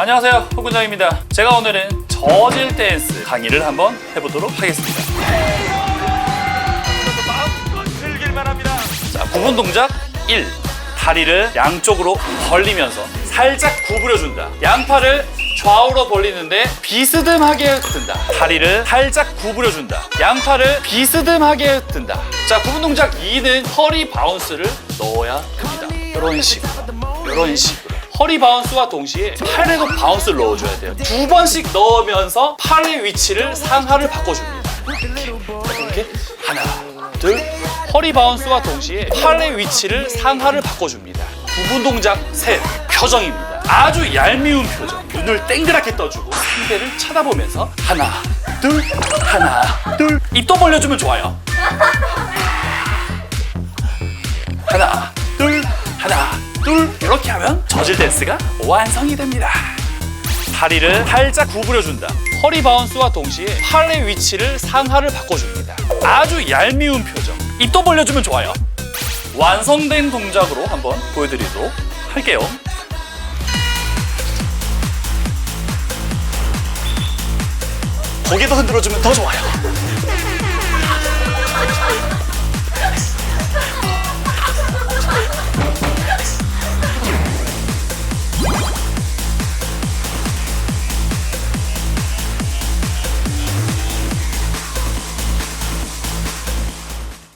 안녕하세요 후군장입니다. 제가 오늘은 저질 댄스 강의를 한번 해보도록 하겠습니다. 자 구분 동작 1 다리를 양쪽으로 벌리면서 살짝 구부려준다. 양팔을 좌우로 벌리는데 비스듬하게 든다. 다리를 살짝 구부려준다. 양팔을 비스듬하게 든다. 자 구분 동작 2는 허리 바운스를 넣어야 합니다. 이런 식으로. 이런 식으로 허리 바운스와 동시에 팔에도 바운스를 넣어줘야 돼요. 두 번씩 넣으면서 팔의 위치를 상하를 바꿔줍니다. 이렇게 하나 둘. 허리 바운스와 동시에 팔의 위치를 상하를 바꿔줍니다. 부분 동작 셋. 표정입니다. 아주 얄미운 표정. 눈을 땡그랗게 떠주고 상대를 쳐다보면서 하나 둘 하나 둘. 입도 벌려주면 좋아요. 하나 둘 하나 둘. 이렇게 하면 저질 댄스가 완성이 됩니다 다리를 살짝 구부려준다. 허리 바운스와 동시에 팔의 위치를 상하를 바꿔줍니다. 아주 얄미운 표정. 입도 벌려주면 좋아요. 완성된 동작으로 한번 보여드리도록 할게요. 고개도 흔들어주면 더 좋아요.